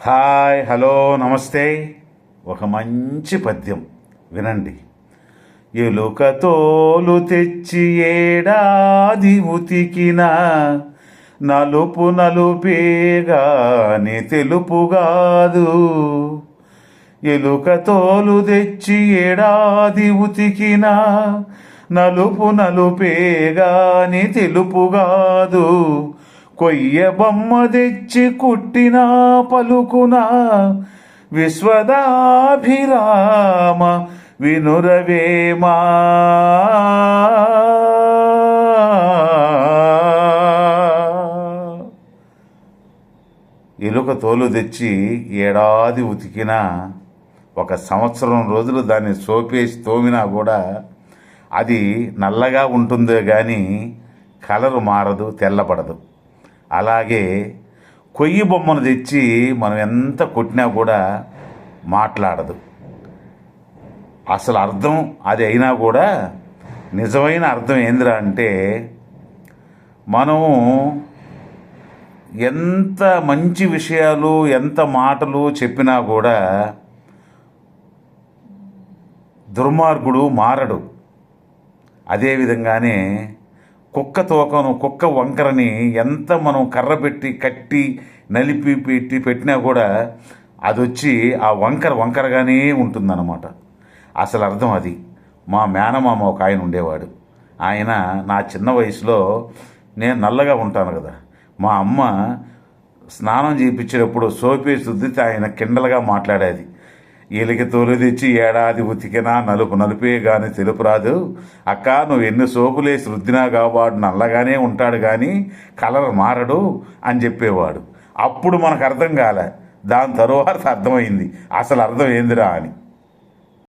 Hi hello నమస్తే. ఒక మంచి పద్యం. వినండి. ఎలుక తోలు తెచ్చి ఏడాది ఉతికిన నలుపు నలుపేగాని తెలుపు కాదు ఎలుక తోలు తెచ్చి ఏడాది ఉతికిన నలుపు నలుపేగాని తెలుపు కాదు కొయ్య బొమ్మ తెచ్చి కుట్టిన పలుకున విశ్వదాభిరామ వినురవేమా ఎలుక తోలు తెచ్చి ఏడాది ఉతికినా ఒక సంవత్సరం రోజులు దాన్ని సోపేసి తోమినా కూడా అది నల్లగా ఉంటుందే కానీ కలరు మారదు తెల్లబడదు అలాగే కొయ్యి బొమ్మను తెచ్చి మనం ఎంత కొట్టినా కూడా మాట్లాడదు. అసలు అర్థం అది అయినా కూడా నిజమైన అర్థం ఏందిరా అంటే మనము ఎంత మంచి విషయాలు ఎంత మాటలు చెప్పినా కూడా దుర్మార్గుడు మారడు. అదేవిధంగానే కుక్క తోకను కుక్క వంకరని ఎంత మనం కర్ర పెట్టి కట్టి నలిపి పెట్టి పెట్టినా కూడా అది వచ్చి ఆ వంకర వంకరగానే ఉంటుందన్నమాట. అసలు అర్థం అది. మా మేనమామ ఒక ఆయన ఉండేవాడు. ఆయన నా చిన్న వయసులో నేను నల్లగా ఉంటాను కదా. మా అమ్మ స్నానం చేయించేటప్పుడు సోపేసి రుద్దితే ఆయన కిండలుగా మాట్లాడేది. ఎలికి తోలు తెచ్చి ఏడాది ఉతికినా నలుపు నలుపే గాని తెలుపు రాదు. అక్క నువ్వు ఎన్ని సోపులేసి రుద్దినా కాబట్టి నల్లగానే ఉంటాడు కానీ కలర్ మారడు అని చెప్పేవాడు. అప్పుడు మనకు అర్థం కాలే. దాని తరువాత అర్థమైంది. అసలు అర్థం ఏందిరా అని.